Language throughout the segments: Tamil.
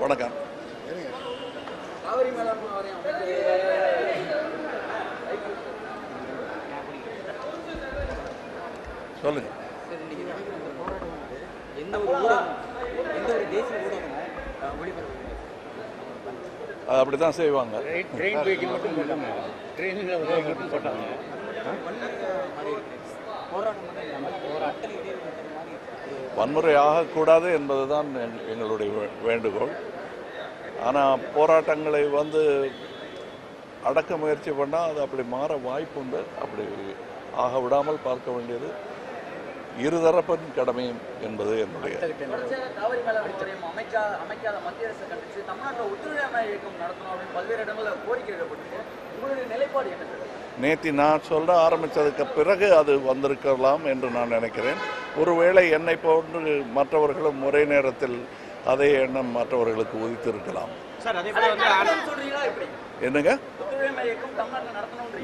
வணக்கம். சொல்லுங்க. அப்படிதான் செய்வாங்க. ட்ரெயின் போயிட்டு மட்டும் போட்டாங்க. ட்ரெயினில் மட்டும் வன்முறை ஆகக்கூடாது என்பதுதான் எங்களுடைய வேண்டுகோள் ஆனால் போராட்டங்களை வந்து அடக்க முயற்சி பண்ணால் அது அப்படி மாற வாய்ப்பு உண்டு அப்படி ஆக விடாமல் பார்க்க வேண்டியது இருதரப்பின் கடமையும் என்பது என்னுடைய தொடர்ச்சியாக அமைக்காத மத்திய அரசு கண்டிச்சு தமிழ்நாட்டில் ஒத்துழையாமை இயக்கம் நடத்தணும் அப்படின்னு பல்வேறு இடங்களில் கோரிக்கை எழுப்பப்பட்டிருக்கு உங்களுடைய நிலைப்பாடு என்ன சார் நேற்று நான் சொல்ல ஆரம்பித்ததுக்கு பிறகு அது வந்திருக்கலாம் என்று நான் நினைக்கிறேன். ஒருவேளை என்னை போன்று மற்றவர்களும் ஒரே நேரத்தில் அதே எண்ணம் மற்றவர்களுக்கு உதித்திருக்கலாம். என்னங்க?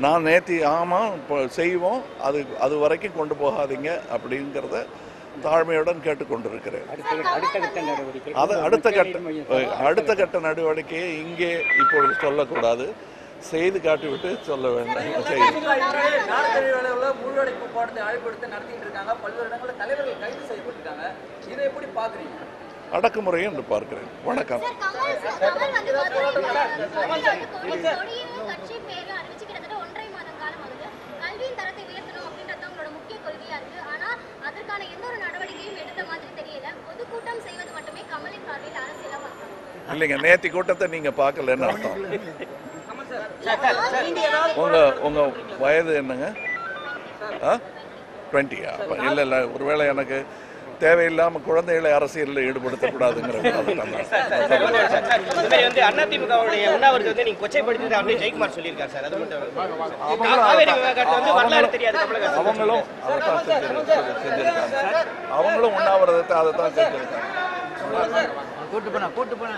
நான் நேற்று ஆமாம் இப்போ செய்வோம். அது அது வரைக்கும் கொண்டு போகாதீங்க அப்படிங்கிறத தாழ்மையுடன் கேட்டுக்கொண்டிருக்கிறேன். அது அடுத்த கட்ட அடுத்த கட்ட நடவடிக்கையை இங்கே இப்பொழுது சொல்லக்கூடாது. செய்து காட்டிவிட்டு சொல்ல வேண்டும். பல்வேறு இடங்களில் தலைவர்கள் கைது எப்படி பாக்குறீங்க அடக்குமுறை என்று பார்க்கிறேன். வணக்கம். சார் கமல் சார் கமல் வந்து மதுரை கமல் வந்து கொடி கொடியும் கட்சி பேரும் அறிவிச்சு கிட்டத்தட்ட ஒன்றரை மாதம் காலம் ஆகுது. கல்வியின் தரத்தை உயர்த்தணும் அப்படின்றது தான் உங்களோட முக்கிய கொள்கையா இருக்கு. ஆனா அதற்கான எந்த ஒரு நடவடிக்கையும் எடுத்த மாதிரி தெரியல. பொதுக்கூட்டம் செய்வது மட்டுமே கமலின் பார்வையில் அரசியலா பார்க்கணும் இல்லைங்க நேத்தி கூட்டத்தை நீங்க பார்க்கலன்னு அர்த்தம். உங்க உங்க வயது என்னங்க? ஆ? டுவெண்ட்டியா இல்லை இல்லை. ஒருவேளை எனக்கு தேவையில்லாம குழந்தைகளை அரசியலில் ஈடுபடுத்தக்கூடாதுங்கிற அதிமுகவுடைய உண்ணாவிரதத்தை வந்து நீங்க கொச்சைப்படுத்தி அப்படியே ஜெயக்குமார் சொல்லியிருக்காரு சார். அது மட்டும் அவங்களும் காவேரி விவகாரத்தை வந்து வரலாறு தெரியாது அவங்களும் அதைத்தான் செஞ்சிரு- செஞ்சிருக்காங்க. அவங்களும் உண்ணாவிரதத்தை அதை தான் செஞ்சிருக்காங்க கூட்டு போனா கூட்டு போனா.